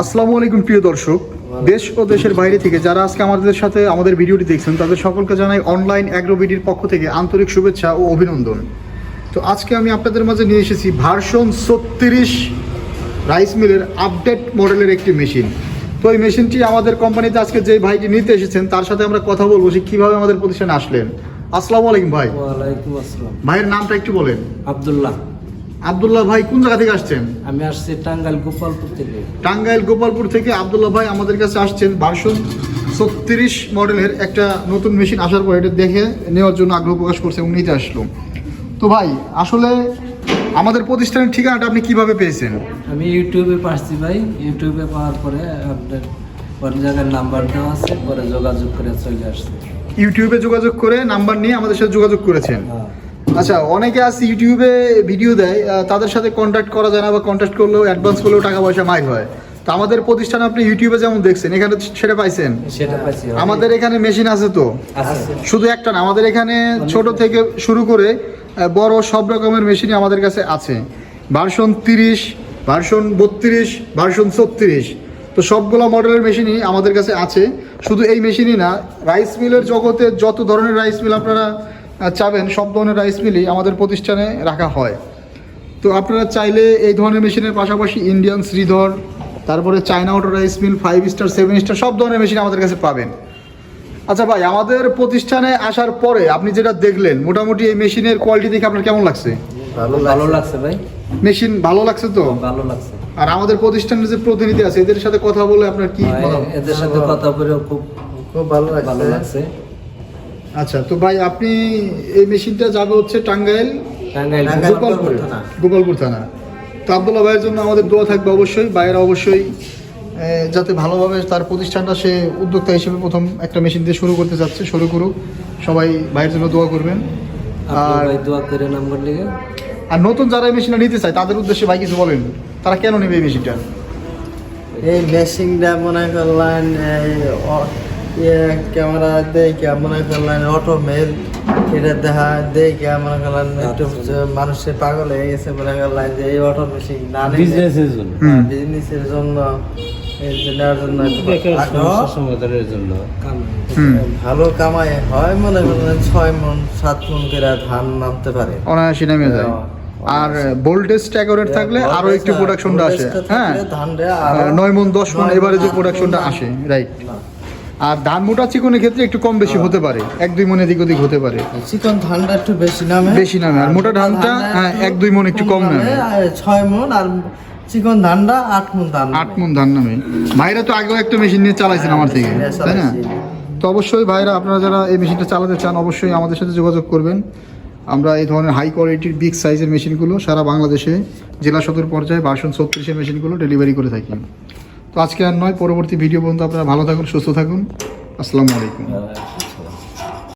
আসসালামু আলাইকুম প্রিয় দর্শক। দেশ ও দেশের বাইরে থেকে যারা আজকে আমাদের সাথে আমাদের ভিডিওটি দেখছেন তাদের সকলকে জানাই অনলাইন অ্যাগ্রোবিডির পক্ষ থেকে আন্তরিক শুভেচ্ছা ও অভিনন্দন। তো আজকে আমি আপনাদের মাঝে নিয়ে এসেছি ভার্সন ছত্রিশ রাইস মিলের আপডেট মডেলের একটি মেশিন। তো এই মেশিনটি আমাদের কোম্পানিতে আজকে যে ভাইটি নিতে এসেছেন তার সাথে আমরা কথা বলব যে কীভাবে আমাদের প্রতিষ্ঠানে আসলেন। আসসালামু আলাইকুম ভাই। ওয়ালাইকুম আসসালাম। ভাইয়ের নামটা একটু বলেন। আব্দুল্লাহ। আবদুল্লাহ ভাই কোন জায়গা থেকে আসছেন? আমি আসছি টাঙ্গাইল গোপালপুর থেকে। টাঙ্গাইল গোপালপুর থেকে আবদুল্লাহ ভাই আমাদের কাছে আসছেন ভার্সন ছত্রিশ মডেলের একটা নতুন মেশিন আসার পর এটা দেখে নেওয়ার জন্য আগ্রহ প্রকাশ করছে এবং নিতে আসলো। তো ভাই আসলে আমাদের প্রতিষ্ঠানের ঠিকানাটা আপনি কীভাবে পেয়েছেন? আমি ইউটিউবে পাচ্ছি ভাই। ইউটিউবে পাওয়ার পরে আপনার পরে জায়গার নাম্বার দেওয়া আছে পরে যোগাযোগ করে চলে আসছে। ইউটিউবে যোগাযোগ করে নাম্বার নিয়ে আমাদের সাথে যোগাযোগ করেছেন। হ্যাঁ। আচ্ছা অনেকে আছে ইউটিউবে ভিডিও দেয় তাদের সাথে কন্ট্যাক্ট করা যায় না বা কন্ট্যাক্ট করলেও অ্যাডভান্স করলেও টাকা পয়সা মাইর হয়। তো আমাদের প্রতিষ্ঠান আপনি ইউটিউবে যেমন দেখছেন এখানে সেটা পাইছেন? সেটা আমাদের এখানে মেশিন আছে তো? শুধু একটা না আমাদের এখানে ছোট থেকে শুরু করে বড় সব রকমের মেশিনই আমাদের কাছে আছে। ভার্সন তিরিশ ভার্সন বত্রিশ ভার্সন ছত্রিশ। তো সবগুলো মডেলের মেশিনই আমাদের কাছে আছে। শুধু এই মেশিনই না রাইস মিলের জগতে যত ধরনের রাইস মিল আপনারা চাবেন সব ধরনের রাইস মিলই আমাদের প্রতিষ্ঠানে রাখা হয়। তো আপনারা চাইলে এই ধরনের মেশিনের পাশাপাশি ইন্ডিয়ান শ্রীধর তারপরে China auto rice mill five star seven star সব ধরনের মেশিন আমাদের কাছে পাবেন। আচ্ছা ভাই আমাদের প্রতিষ্ঠানে আসার পরে আপনি যেটা দেখলেন মোটামুটি এই মেশিনের কোয়ালিটি দেখে আপনার কেমন লাগছে? ভালো ভালো লাগছে ভাই। মেশিন ভালো লাগছে তো? ভালো লাগছে। আর আমাদের প্রতিষ্ঠানের যে প্রতিনিধি আছে এদের সাথে কথা বলে আপনার কি এদের সাথে কথা বলে খুব খুব ভালো লাগছে। আচ্ছা তো ভাই আপনি এই মেশিনটা যাবে হচ্ছে টাঙ্গাইল গোপালপুরে থানা। গোপালপুর থানা। তো আবদুল্লাহ ভাইয়ের জন্য আমাদের দোয়া থাকবে অবশ্যই ভাইয়েরা অবশ্যই যাতে ভালোভাবে তার প্রতিষ্ঠানটা সে উদ্যোক্তা হিসেবে প্রথম একটা মেশিন দিয়ে শুরু করতে চাচ্ছে শুরু করুক। সবাই ভাইয়ের জন্য দোয়া করবেন। আর ভাই দোয়া করে নাম্বার লিখে আর নতুন যারা এই মেশিনটা নিতে চায় তাদের উদ্দেশ্যে ভাই কিছু বলেন তারা কেন নেবে এই মেশিনটা? এই মেশিনটা মনে করলেন ক্যামেরা দেখে মনে করলেন অটো মেল এটা দেখা দেখে মনে করলেন একটু আচ্ছা। মানুষের পাগল হয়ে গেছে মনে করলেন যে এই অটো মেশিন না নিলে- বিজনেসের জন্য। বিজনেসের জন্য এই যে নেওয়ার জন্য একটু বেকার আগ্রহ। সমস্যা সমাধানের জন্য। কাম হুম। ভালো কামাই হয় মনে করলেন ছয় মন সাত মন করে ধান নামতে পারে। অনায়াসে নেমে যায়। আর ভোল্টেজ ট্যাগরের থাকলে আরও একটু প্রোডাকশনটা আসে। হ্যাঁ। নয় মন দশ মন এবারে যে প্রোডাকশনটা আসে রাইট আর ধান মোটা চিকনের ক্ষেত্রে একটু কম বেশি হতে পারে। এক দুই মন এদিক ওদিক হতে পারে। চিকন ধানটা একটু বেশি নামে। বেশি নামে, আর মোটা ধানটা, হ্যাঁ, এক দুই মণ একটু কম নামে। ছয় মন আর চিকন ধানটা আট মন ধান আট মন ধান নামে। ভাইরা তো আগেও একটা মেশিন নিয়ে চালাইছেন আমার থেকে হ্যাঁ, তাই না? তো অবশ্যই ভাইরা আপনারা যারা এই মেশিনটা চালাতে চান অবশ্যই আমাদের সাথে যোগাযোগ করবেন। আমরা এই ধরনের হাই কোয়ালিটির বিগ সাইজের মেশিনগুলো সারা বাংলাদেশে জেলা সদর পর্যায়ে ভার্সন ছত্রিশের মেশিনগুলো ডেলিভারি করে থাকি। তো আজকে আর নয় পরবর্তী ভিডিও পর্যন্ত আপনারা ভালো থাকুন সুস্থ থাকুন। আসসালামু আলাইকুম।